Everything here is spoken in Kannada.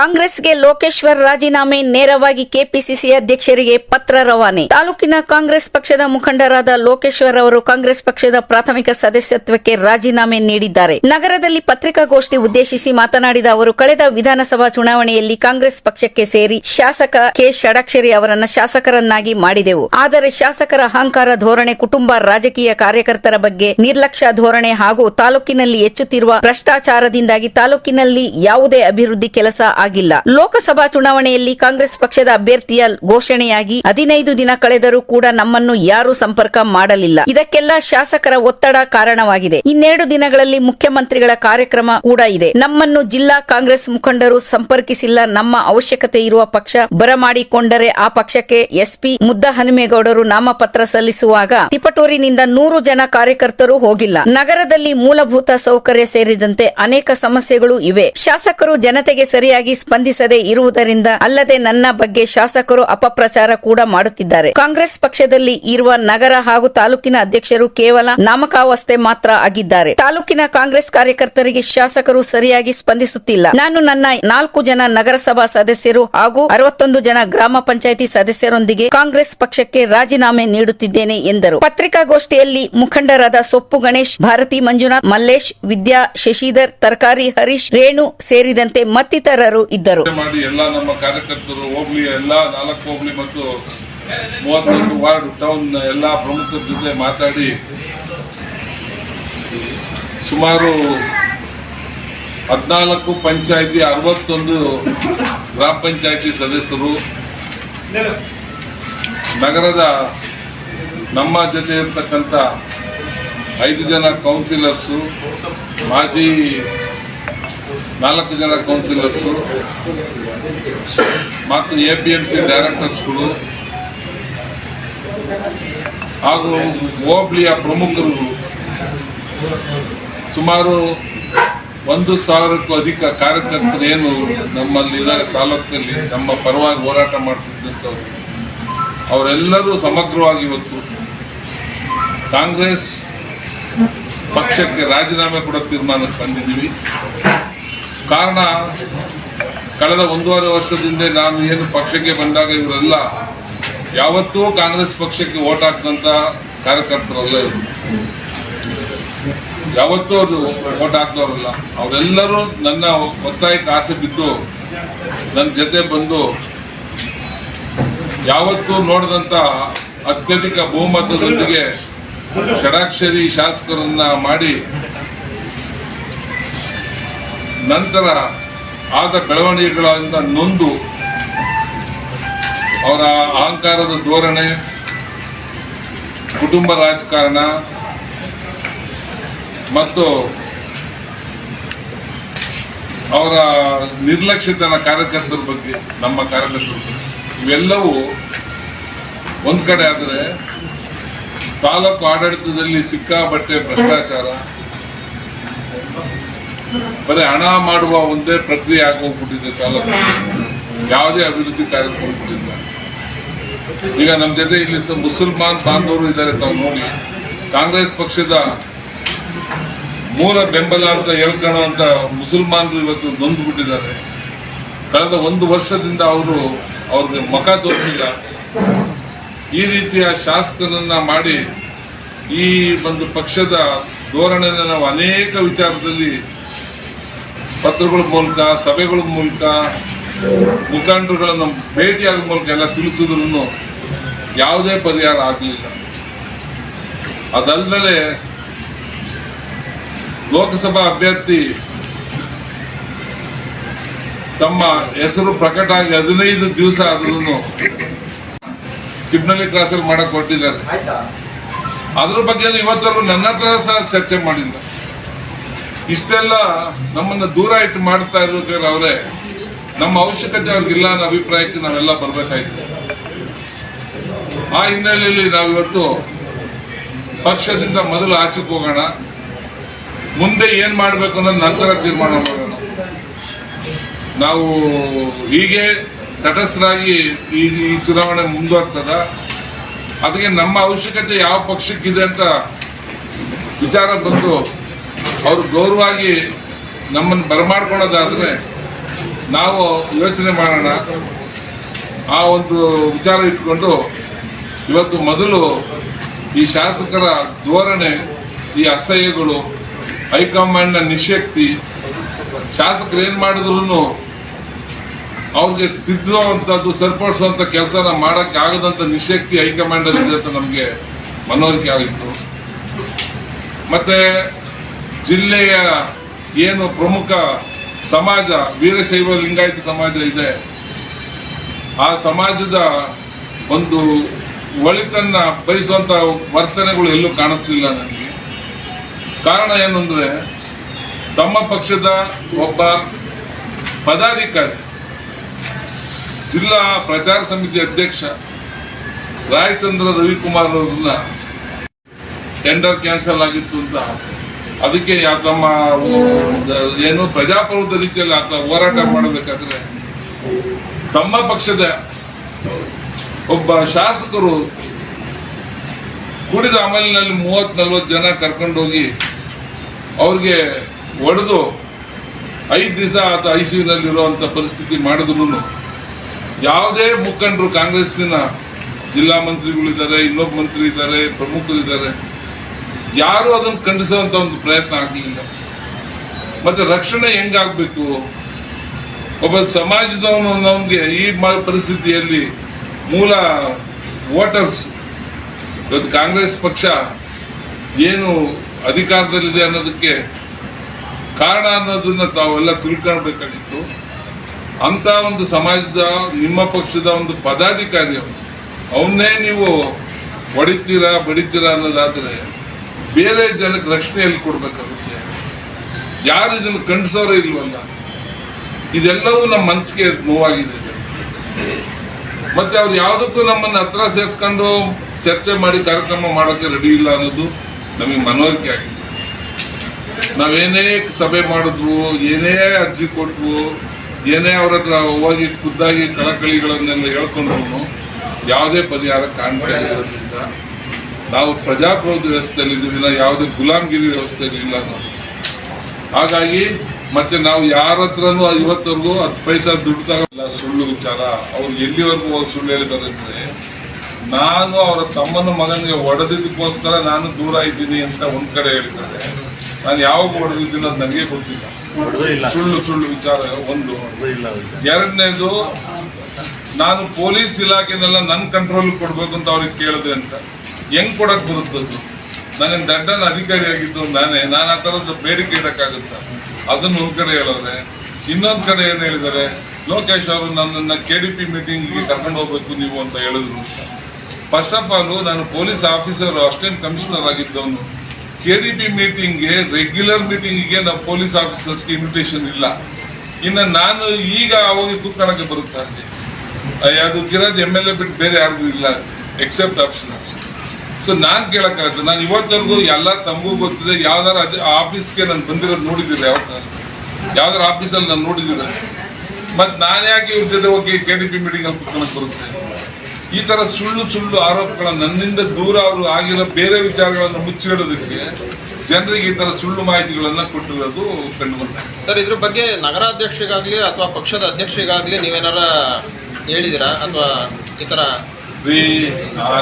ಕಾಂಗ್ರೆಸ್ಗೆ ಲೋಕೇಶ್ವರ್ ರಾಜೀನಾಮೆ ನೇರವಾಗಿ ಕೆಪಿಸಿಸಿ ಅಧ್ಯಕ್ಷರಿಗೆ ಪತ್ರ ರವಾನೆ. ತಾಲೂಕಿನ ಕಾಂಗ್ರೆಸ್ ಪಕ್ಷದ ಮುಖಂಡರಾದ ಲೋಕೇಶ್ವರ್ ಅವರು ಕಾಂಗ್ರೆಸ್ ಪಕ್ಷದ ಪ್ರಾಥಮಿಕ ಸದಸ್ಯತ್ವಕ್ಕೆ ರಾಜೀನಾಮೆ ನೀಡಿದ್ದಾರೆ. ನಗರದಲ್ಲಿ ಪತ್ರಿಕಾಗೋಷ್ಠಿ ಉದ್ದೇಶಿಸಿ ಮಾತನಾಡಿದ ಅವರು, ಕಳೆದ ವಿಧಾನಸಭಾ ಚುನಾವಣೆಯಲ್ಲಿ ಕಾಂಗ್ರೆಸ್ ಪಕ್ಷಕ್ಕೆ ಸೇರಿ ಶಾಸಕ ಕೆ. ಷಡಾಕ್ಷರಿ ಅವರನ್ನು ಶಾಸಕರನ್ನಾಗಿ ಮಾಡಿದೆವು. ಆದರೆ ಶಾಸಕರ ಅಹಂಕಾರ ಧೋರಣೆ ಕುಟುಂಬ ರಾಜಕೀಯ ಕಾರ್ಯಕರ್ತರ ಬಗ್ಗೆ ನಿರ್ಲಕ್ಷ್ಯ ಧೋರಣೆ ಹಾಗೂ ತಾಲೂಕಿನಲ್ಲಿ ಹೆಚ್ಚುತ್ತಿರುವ ಭ್ರಷ್ಟಾಚಾರದಿಂದಾಗಿ ತಾಲೂಕಿನಲ್ಲಿ ಯಾವುದೇ ಅಭಿವೃದ್ಧಿ ಕೆಲಸ ಆಗಿಲ್ಲ. ಲೋಕಸಭಾ ಚುನಾವಣೆಯಲ್ಲಿ ಕಾಂಗ್ರೆಸ್ ಪಕ್ಷದ ಅಭ್ಯರ್ಥಿಯ ಘೋಷಣೆಯಾಗಿ ಹದಿನೈದು ದಿನ ಕಳೆದರೂ ಕೂಡ ನಮ್ಮನ್ನು ಯಾರೂ ಸಂಪರ್ಕ ಮಾಡಲಿಲ್ಲ. ಇದಕ್ಕೆಲ್ಲ ಶಾಸಕರ ಒತ್ತಡ ಕಾರಣವಾಗಿದೆ. ಇನ್ನೆರಡು ದಿನಗಳಲ್ಲಿ ಮುಖ್ಯಮಂತ್ರಿಗಳ ಕಾರ್ಯಕ್ರಮ ಕೂಡ ಇದೆ. ನಮ್ಮನ್ನು ಜಿಲ್ಲಾ ಕಾಂಗ್ರೆಸ್ ಮುಖಂಡರು ಸಂಪರ್ಕಿಸಿಲ್ಲ. ನಮ್ಮ ಅವಶ್ಯಕತೆ ಇರುವ ಪಕ್ಷ ಬರಮಾಡಿಕೊಂಡರೆ ಆ ಪಕ್ಷಕ್ಕೆ ಎಸ್ಪಿ ಮುದ್ದ ಹನುಮೇಗೌಡರು ನಾಮಪತ್ರ ಸಲ್ಲಿಸುವಾಗ ತಿಪಟೂರಿನಿಂದ ನೂರು ಜನ ಕಾರ್ಯಕರ್ತರು ಹೋಗಿಲ್ಲ. ನಗರದಲ್ಲಿ ಮೂಲಭೂತ ಸೌಕರ್ಯ ಸೇರಿದಂತೆ ಅನೇಕ ಸಮಸ್ಯೆಗಳು ಇವೆ. ಶಾಸಕರು ಜನತೆಗೆ ಸರಿಯಾಗಿ ಸ್ಪಂದಿಸದೆ ಇರುವುದರಿಂದ ಅಲ್ಲದೆ ನನ್ನ ಬಗ್ಗೆ ಶಾಸಕರು ಅಪಪ್ರಚಾರ ಕೂಡ ಮಾಡುತ್ತಿದ್ದಾರೆ. ಕಾಂಗ್ರೆಸ್ ಪಕ್ಷದಲ್ಲಿ ಇರುವ ನಗರ ಹಾಗೂ ತಾಲೂಕಿನ ಅಧ್ಯಕ್ಷರು ಕೇವಲ ನಾಮಕಾವಸ್ಥೆ ಮಾತ್ರ ಆಗಿದ್ದಾರೆ. ತಾಲೂಕಿನ ಕಾಂಗ್ರೆಸ್ ಕಾರ್ಯಕರ್ತರಿಗೆ ಶಾಸಕರು ಸರಿಯಾಗಿ ಸ್ಪಂದಿಸುತ್ತಿಲ್ಲ. ನಾನು ನನ್ನ ನಾಲ್ಕು ಜನ ನಗರಸಭಾ ಸದಸ್ಯರು ಹಾಗೂ ಅರವತ್ತೊಂದು ಜನ ಗ್ರಾಮ ಪಂಚಾಯಿತಿ ಸದಸ್ಯರೊಂದಿಗೆ ಕಾಂಗ್ರೆಸ್ ಪಕ್ಷಕ್ಕೆ ರಾಜೀನಾಮೆ ನೀಡುತ್ತಿದ್ದೇನೆ ಎಂದರು. ಪತ್ರಿಕಾಗೋಷ್ಠಿಯಲ್ಲಿ ಮುಖಂಡರಾದ ಸೊಪ್ಪು ಗಣೇಶ್, ಭಾರತಿ ಮಂಜುನಾಥ್, ಮಲ್ಲೇಶ್, ವಿದ್ಯಾ ಶಶಿಧರ್, ತರಕಾರಿ ಹರೀಶ್, ರೇಣು ಸೇರಿದಂತೆ ಮತ್ತಿತರರು ಇದ್ದರು. ಮಾಡಿ ಎಲ್ಲ ನಮ್ಮ ಕಾರ್ಯಕರ್ತರು ಹೋಗ್ಲಿ, ಎಲ್ಲ ನಾಲ್ಕು ಹೋಗ್ಲಿ ಮತ್ತು ಮೂವತ್ತೊಂದು ವಾರ್ಡ್, ಟೌನ್ ಎಲ್ಲ ಪ್ರಮುಖರ ಜೊತೆ ಮಾತಾಡಿ ಸುಮಾರು ಹದಿನಾಲ್ಕು ಪಂಚಾಯತಿ, ಅರವತ್ತೊಂದು ಗ್ರಾಮ ಪಂಚಾಯತಿ ಸದಸ್ಯರು. ನಗರದ ನಮ್ಮ ಜೊತೆ ಇರ್ತಕ್ಕಂಥ ಐದು ಜನ ಕೌನ್ಸಿಲರ್ಸು ಮಾಜಿ ನಾಲ್ಕು ಜನ ಕೌನ್ಸಿಲರ್ಸು ಮತ್ತು ಎ ಪಿ ಎಂ ಸಿ ಡೈರೆಕ್ಟರ್ಸ್ಗಳು ಹಾಗೂ ಹೋಬ್ಳಿಯ ಪ್ರಮುಖರು. ಸುಮಾರು ಒಂದು ಸಾವಿರಕ್ಕೂ ಅಧಿಕ ಕಾರ್ಯಕರ್ತರು ಏನು ನಮ್ಮಲ್ಲಿ ಇದ್ದಾರೆ, ತಾಲೂಕಿನಲ್ಲಿ ನಮ್ಮ ಪರವಾಗಿ ಹೋರಾಟ ಮಾಡ್ತಿದ್ದಂಥವ್ರು. ಅವರೆಲ್ಲರೂ ಸಮಗ್ರವಾಗಿ ಇವತ್ತು ಕಾಂಗ್ರೆಸ್ ಪಕ್ಷಕ್ಕೆ ರಾಜೀನಾಮೆ ಕೊಡೋ ತೀರ್ಮಾನಕ್ಕೆ ಬಂದಿದ್ದೀವಿ. ಕಾರಣ, ಕಳೆದ ಒಂದೂವರೆ ವರ್ಷದಿಂದ ನಾನು ಏನು ಪಕ್ಷಕ್ಕೆ ಬಂದಾಗ ಇವರೆಲ್ಲ ಯಾವತ್ತೂ ಕಾಂಗ್ರೆಸ್ ಪಕ್ಷಕ್ಕೆ ಓಟ್ ಹಾಕಿದಂಥ ಕಾರ್ಯಕರ್ತರಲ್ಲ ಇವರು. ಯಾವತ್ತೂ ಅದು ಓಟ್ ಹಾಕಿದವರಲ್ಲ ಅವರೆಲ್ಲರೂ ನನ್ನ ಒತ್ತಾಯಕ್ಕೆ ಆಸೆ ಬಿದ್ದು ನನ್ನ ಜೊತೆ ಬಂದು ಯಾವತ್ತೂ ನೋಡಿದಂಥ ಅತ್ಯಧಿಕ ಬಹುಮತದೊಂದಿಗೆ ಷಡಾಕ್ಷರಿ ಶಾಸಕರನ್ನ ಮಾಡಿ ನಂತರ ಆದ ಬೆಳವಣಿಗೆಗಳಿಂದ ನೊಂದು ಅವರ ಅಹಂಕಾರದ ಧೋರಣೆ, ಕುಟುಂಬ ರಾಜಕಾರಣ ಮತ್ತು ಅವರ ನಿರ್ಲಕ್ಷ್ಯತನ ಕಾರ್ಯಕರ್ತರ ಬಗ್ಗೆ ನಮ್ಮ ಕಾರ್ಯಕರ್ತರ. ಬಗ್ಗೆ ಇವೆಲ್ಲವೂ ಒಂದು ಕಡೆ ಆದರೆ ತಾಲೂಕು ಆಡಳಿತದಲ್ಲಿ ಸಿಕ್ಕಾಬಟ್ಟೆ ಭ್ರಷ್ಟಾಚಾರ ಬರೀ ಹಣ ಮಾಡುವ ಒಂದೇ ಪ್ರಕ್ರಿಯೆ ಆಗೋಗ್ಬಿಟ್ಟಿದೆ ತಾಲೂಕು. ಯಾವುದೇ ಅಭಿವೃದ್ಧಿ ಕಾರ್ಯಕ್ರಮ ಈಗ ನಮ್ಮ ಜೊತೆ ಇಲ್ಲಿ ಮುಸಲ್ಮಾನ್ ಬಾಂಧವರು ಇದ್ದಾರೆ ತಾವು ನೋಡಿ. ಕಾಂಗ್ರೆಸ್ ಪಕ್ಷದ ಮೂಲ ಬೆಂಬಲ ಅಂತ ಹೇಳ್ಕೊಳ್ಳುವಂತ ಮುಸಲ್ಮಾನರು ಇವತ್ತು ನೊಂದ್ಬಿಟ್ಟಿದ್ದಾರೆ. ಕಳೆದ ಒಂದು ವರ್ಷದಿಂದ ಅವರು ಅವ್ರಿಗೆ ಮಖ ತೋರಿಸಿಲ್ಲ. ಈ ರೀತಿಯ ಶಾಸಕರನ್ನ ಮಾಡಿ ಈ ಒಂದು ಪಕ್ಷದ ಧೋರಣೆಯನ್ನು ನಾವು ಅನೇಕ ವಿಚಾರದಲ್ಲಿ ಪತ್ರಗಳ ಮೂಲಕ ಸಭೆಗಳ ಮೂಲಕ ಮುಖಂಡರುಗಳನ್ನು ಭೇಟಿಯಾಗುವ ಮೂಲಕ ಎಲ್ಲ ತಿಳಿಸಿದ್ರು ಯಾವುದೇ ಪರಿಹಾರ ಆಗಲಿಲ್ಲ. ಅದಲ್ಲದೆ ಲೋಕಸಭಾ ಅಭ್ಯರ್ಥಿ ತಮ್ಮ ಹೆಸರು ಪ್ರಕಟ ಆಗಿ ಹದಿನೈದು ದಿವಸ ಆದ್ರೂ ಕಿಬ್ನಳ್ಳಿ ಕ್ರಾಸಲ್ಲಿ ಮಾಡಕ್ ಕೊಟ್ಟಿದ್ದಾರೆ ಅದ್ರ ಬಗ್ಗೆ ಇವತ್ತರೂ ನನ್ನ ಹತ್ರ ಸಹ ಚರ್ಚೆ ಮಾಡಿಲ್ಲ. ಇಷ್ಟೆಲ್ಲ ನಮ್ಮನ್ನ ದೂರ ಇಟ್ಟು ಮಾಡ್ತಾ ಇರ್ಬೇಕಾದ್ರೆ ಅವರೇ. ನಮ್ಮ ಅವಶ್ಯಕತೆ ಅವ್ರಿಗಿಲ್ಲ ಅನ್ನೋ ಅಭಿಪ್ರಾಯಕ್ಕೆ ನಾವೆಲ್ಲ ಬರಬೇಕಾಯ್ತು. ಆ ಹಿನ್ನೆಲೆಯಲ್ಲಿ ನಾವಿವತ್ತು ಪಕ್ಷದಿಂದ ಮೊದಲು ಆಚೆಗೆ ಹೋಗೋಣ. ಮುಂದೆ ಏನ್ ಮಾಡ್ಬೇಕು ಅನ್ನೋದು ನಂತರ ತೀರ್ಮಾನ ಮಾಡೋಣ. ನಾವು ಹೀಗೆ ತಟಸ್ಥರಾಗಿ ಈ ಈ ಚುನಾವಣೆ ಮುಂದುವರ್ಸದ. ಅದಕ್ಕೆ ನಮ್ಮ ಅವಶ್ಯಕತೆ ಯಾವ ಪಕ್ಷಕ್ಕಿದೆ ಅಂತ ವಿಚಾರ ಬಂದು ಅವರು ಗೌರವವಾಗಿ ನಮ್ಮನ್ನು ಬರಮಾಡ್ಕೊಳ್ಳೋದಾದರೆ ನಾವು ಯೋಚನೆ ಮಾಡೋಣ. ಆ ಒಂದು ವಿಚಾರ ಇಟ್ಕೊಂಡು ಇವತ್ತು ಮೊದಲು ಈ ಶಾಸಕರ ಧೋರಣೆ, ಈ ಅಸಹ್ಯಗಳು, ಹೈಕಮಾಂಡ್ನ ನಿಶಕ್ತಿ, ಶಾಸಕರು ಏನು ಮಾಡಿದ್ರು ಅವ್ರಿಗೆ ತಿದ್ದುವಂಥದ್ದು ಸರಿಪಡಿಸುವಂಥ ಕೆಲಸನ ಮಾಡೋಕ್ಕೆ ಆಗದಂಥ ನಿಶಕ್ತಿ ಹೈಕಮಾಂಡಲ್ಲಿ ಅಂತ ನಮಗೆ ಮನವರಿಕೆ ಆಗಿತ್ತು. ಮತ್ತೆ ಜಿಲ್ಲೆಯ ಏನು ಪ್ರಮುಖ ಸಮಾಜ, ವೀರಶೈವ ಲಿಂಗಾಯತ ಸಮಾಜ ಇದೆ, ಆ ಸಮಾಜದ ಒಂದು ಒಳಿತನ್ನ ಬಯಸುವಂತ ವರ್ತನೆಗಳು ಎಲ್ಲೂ ಕಾಣಿಸ್ತಿಲ್ಲ ನನಗೆ. ಕಾರಣ ಏನಂದರೆ ತಮ್ಮ ಪಕ್ಷದ ಒಬ್ಬ ಪದಾಧಿಕಾರಿ, ಜಿಲ್ಲಾ ಪ್ರಚಾರ ಸಮಿತಿ ಅಧ್ಯಕ್ಷ ರಾಯಚಂದ್ರ ರವಿಕುಮಾರ್ ಅವ್ರನ್ನ ಟೆಂಡರ್ ಕ್ಯಾನ್ಸಲ್ ಆಗಿತ್ತು ಅಂತ ಅದಕ್ಕೆ ಯಾ ತಮ್ಮ ಏನು ಪ್ರಜಾಪ್ರಭುತ್ವ ರೀತಿಯಲ್ಲಿ ಆತ ಹೋರಾಟ ಮಾಡಬೇಕಾದ್ರೆ ತಮ್ಮ ಪಕ್ಷದ ಒಬ್ಬ ಶಾಸಕರು ಕುಡಿದ ಅಮಲಿನಲ್ಲಿ ಮೂವತ್ ನಲ್ವತ್ತು ಜನ ಕರ್ಕೊಂಡೋಗಿ ಅವ್ರಿಗೆ ಒಡೆದು ಐದು ದಿವಸ ಆತ ಐ ಸಿ ಯುನಲ್ಲಿರುವಂಥ ಪರಿಸ್ಥಿತಿ ಮಾಡಿದ್ರು ಯಾವುದೇ ಮುಖಂಡರು ಕಾಂಗ್ರೆಸ್ನ ಜಿಲ್ಲಾ ಮಂತ್ರಿಗಳಿದ್ದಾರೆ ಇನ್ನೊಬ್ಬ ಮಂತ್ರಿ ಇದ್ದಾರೆ ಪ್ರಮುಖರಿದ್ದಾರೆ. ಯಾರು ಅದನ್ನು ಖಂಡಿಸುವಂತ ಒಂದು ಪ್ರಯತ್ನ ಆಗಲಿಲ್ಲ. ಮತ್ತೆ ರಕ್ಷಣೆ ಹೆಂಗಾಗಬೇಕು? ಒಬ್ಬ ಸಮಾಜದವನು ನಮಗೆ ಈ ಪರಿಸ್ಥಿತಿಯಲ್ಲಿ ಮೂಲ ವೋಟರ್ಸ್, ಇವತ್ತು ಕಾಂಗ್ರೆಸ್ ಪಕ್ಷ ಏನು ಅಧಿಕಾರದಲ್ಲಿದೆ ಅನ್ನೋದಕ್ಕೆ ಕಾರಣ ಅನ್ನೋದನ್ನ ತಾವೆಲ್ಲ ತಿಳ್ಕೊಳ್ಬೇಕಾಗಿತ್ತು. ಅಂತ ಒಂದು ಸಮಾಜದ, ನಿಮ್ಮ ಪಕ್ಷದ ಒಂದು ಪದಾಧಿಕಾರಿ ಅವನು. ಅವನ್ನೇ ನೀವು ಹೊಡಿತೀರಾ, ಬಡಿತೀರಾ ಅನ್ನೋದಾದ್ರೆ ಬೇರೆ ಜನಕ್ಕೆ ರಕ್ಷಣೆ ಎಲ್ಲಿ ಕೊಡ್ಬೇಕಾಗುತ್ತೆ. ಯಾರು ಇದನ್ನು ಖಂಡಿಸೋರೇ ಇಲ್ವಲ್ಲ ಇದೆಲ್ಲವೂ ನಮ್ಮ ಮನಸ್ಸಿಗೆ ನೋವಾಗಿದೆ. ಮತ್ತೆ ಅವ್ರು ಯಾವುದಕ್ಕೂ ನಮ್ಮನ್ನ ಹತ್ರ ಸೇರಿಸ್ಕೊಂಡು ಚರ್ಚೆ ಮಾಡಿ ಕಾರ್ಯಕ್ರಮ ಮಾಡೋಕೆ ರೆಡಿ ಇಲ್ಲ ಅನ್ನೋದು ನಮಗೆ ಮನವರಿಕೆ ಆಗಿದೆ. ನಾವೇನೇ ಸಭೆ ಮಾಡಿದ್ರು, ಏನೇ ಅರ್ಜಿ ಕೊಟ್ಟರು ಏನೇ ಅವ್ರ ಹತ್ರ ಹೋಗಿ ಖುದ್ದಾಗಿ ಕಳಕಳಿಗಳನ್ನೆಲ್ಲ ಹೇಳ್ಕೊಂಡ್ರು ಯಾವುದೇ ಪರಿಹಾರ ಕಾಣ್ತಾ ಇರೋದ್ರಿಂದ ನಾವು ಪ್ರಜಾಪ್ರಭುತ್ವ ವ್ಯವಸ್ಥೆಯಲ್ಲಿ ಇದ್ದೀವಿಲ್ಲ ಯಾವುದೇ ಗುಲಾಮ್ಗಿರಿ ವ್ಯವಸ್ಥೆಯಲ್ಲಿ ಇಲ್ಲ ನಾವು. ಹಾಗಾಗಿ ಮತ್ತೆ ನಾವು ಯಾರ ಹತ್ರನೂ ಇವತ್ತವರೆಗೂ ಹತ್ತು ಪೈಸಾ ದುಡ್ಡು ತಗೋಲ್ಲ ಸುಳ್ಳು ವಿಚಾರ. ಅವ್ರು ಎಲ್ಲಿವರೆಗೂ ಸುಳ್ಳು ಹೇಳಿದಾರಂದ್ರೆ ನಾನು ಅವರ ತಮ್ಮನ ಮಗನಿಗೆ ಹೊಡೆದಿದ್ದಕ್ಕೋಸ್ಕರ ನಾನು ದೂರ ಇದ್ದೀನಿ ಅಂತ ಒಂದ್ ಕಡೆ ಹೇಳ್ತಾರೆ ನಾನು ಯಾವಾಗ ಹೊಡೆದಿದ್ದೀನಿ ಅದು ನನಗೆ ಗೊತ್ತಿಲ್ಲ. ಸುಳ್ಳು ಸುಳ್ಳು ವಿಚಾರ ಒಂದು. ಎರಡನೇದು ನಾನು ಪೊಲೀಸ್ ಇಲಾಖೆನೆಲ್ಲ ನನ್ನ ಕಂಟ್ರೋಲ್ ಕೊಡ್ಬೇಕು ಅಂತ ಅವ್ರಿಗೆ ಕೇಳಿದೆ ಅಂತ. ಹೆಂಗ್ ಕೊಡಕ್ ಬರುತ್ತದ್ದು ನನಗೆ ದಡ್ಡನ ಅಧಿಕಾರಿ ಆಗಿದ್ದು ನಾನೇ, ನಾನು ಆ ಥರದ ಬೇಡಿಕೆ ಇಡಕ್ಕಾಗುತ್ತ? ಅದನ್ನ ಒಂದ್ ಕಡೆ ಹೇಳೋದೆ. ಇನ್ನೊಂದ್ ಕಡೆ ಏನ್ ಹೇಳಿದರೆ? ಲೋಕೇಶ್ ಅವರು ನನ್ನನ್ನ ಕೆ ಡಿ ಪಿ ಮೀಟಿಂಗ್ಗೆ ಕರ್ಕೊಂಡು ಹೋಗ್ಬೇಕು ನೀವು ಅಂತ ಹೇಳಿದ್ರು. ಫಸ್ಟ್ ಆಫ್ ಆಲ್ ನಾನು ಪೊಲೀಸ್ ಆಫೀಸರ್ ಅಸಿಸ್ಟೆಂಟ್ ಕಮಿಷನರ್ ಆಗಿದ್ದವನು. ಕೆ ಡಿ ಪಿ ಮೀಟಿಂಗ್ಗೆ ರೆಗ್ಯುಲರ್ ಮೀಟಿಂಗಿಗೆ ನಾವು ಪೊಲೀಸ್ ಆಫೀಸರ್ಸ್ಗೆ ಇನ್ವಿಟೇಷನ್ ಇಲ್ಲ. ಇನ್ನು ನಾನು ಈಗ ಅವಾಗ ದುಃಖಕ್ಕೆ ಬರುತ್ತಾ? ಅದು ಗಿರಾಜ್ ಎಂ ಎಲ್ ಎ ಬಿಟ್ಟು ಬೇರೆ ಯಾರಿಗೂ ಇಲ್ಲ. ಎಕ್ಸೆಪ್ಟ್ ಆಫೀಸರ್ಸ್ ಸೊ ನಾನು ಕೇಳಕ್ಕಾಗತ್ತೆ ನಾನು ಇವತ್ತರೆಗೂ ಎಲ್ಲ ತಮಗೂ ಗೊತ್ತಿದೆ ಯಾವ್ದಾರ ಆಫೀಸ್ಗೆ ನಾನು ಬಂದಿರೋದು ನೋಡಿದ್ದೀನಿ ಯಾವತ್ತಾರು ಯಾವ್ದಾರ ಆಫೀಸಲ್ಲಿ ನಾನು ನೋಡಿದ್ದೀನಿ ಮತ್ತೆ ನಾನು ಯಾಕೆ ಇವ್ರ ಜೊತೆ ಹೋಗಿ ಕೆ ಡಿ ಪಿ ಮೀಟಿಂಗ್ ಅಲ್ಲಿ ಕುತ್ಕೊಳಕ್ ಬರುತ್ತೆ? ಈ ತರ ಸುಳ್ಳು ಸುಳ್ಳು ಆರೋಪಗಳ ನನ್ನಿಂದ ದೂರ ಅವರು ಆಗಿರೋ ಬೇರೆ ವಿಚಾರಗಳನ್ನು ಮುಚ್ಚಿಡೋದಕ್ಕೆ ಜನರಿಗೆ ಈ ತರ ಸುಳ್ಳು ಮಾಹಿತಿಗಳನ್ನ ಕೊಟ್ಟಿರೋದು ಕಂಡು ಸರ್ ಇದ್ರ ಬಗ್ಗೆ ನಗರಾಧ್ಯಕ್ಷರಿಗಾಗ್ಲಿ ಅಥವಾ ಪಕ್ಷದ ಅಧ್ಯಕ್ಷರಿಗಾಗ್ಲಿ ನೀವೇನಾರ ಹೇಳಿದಿರಾ ಅಥವಾ ಈ ತರ ರೀ ಆ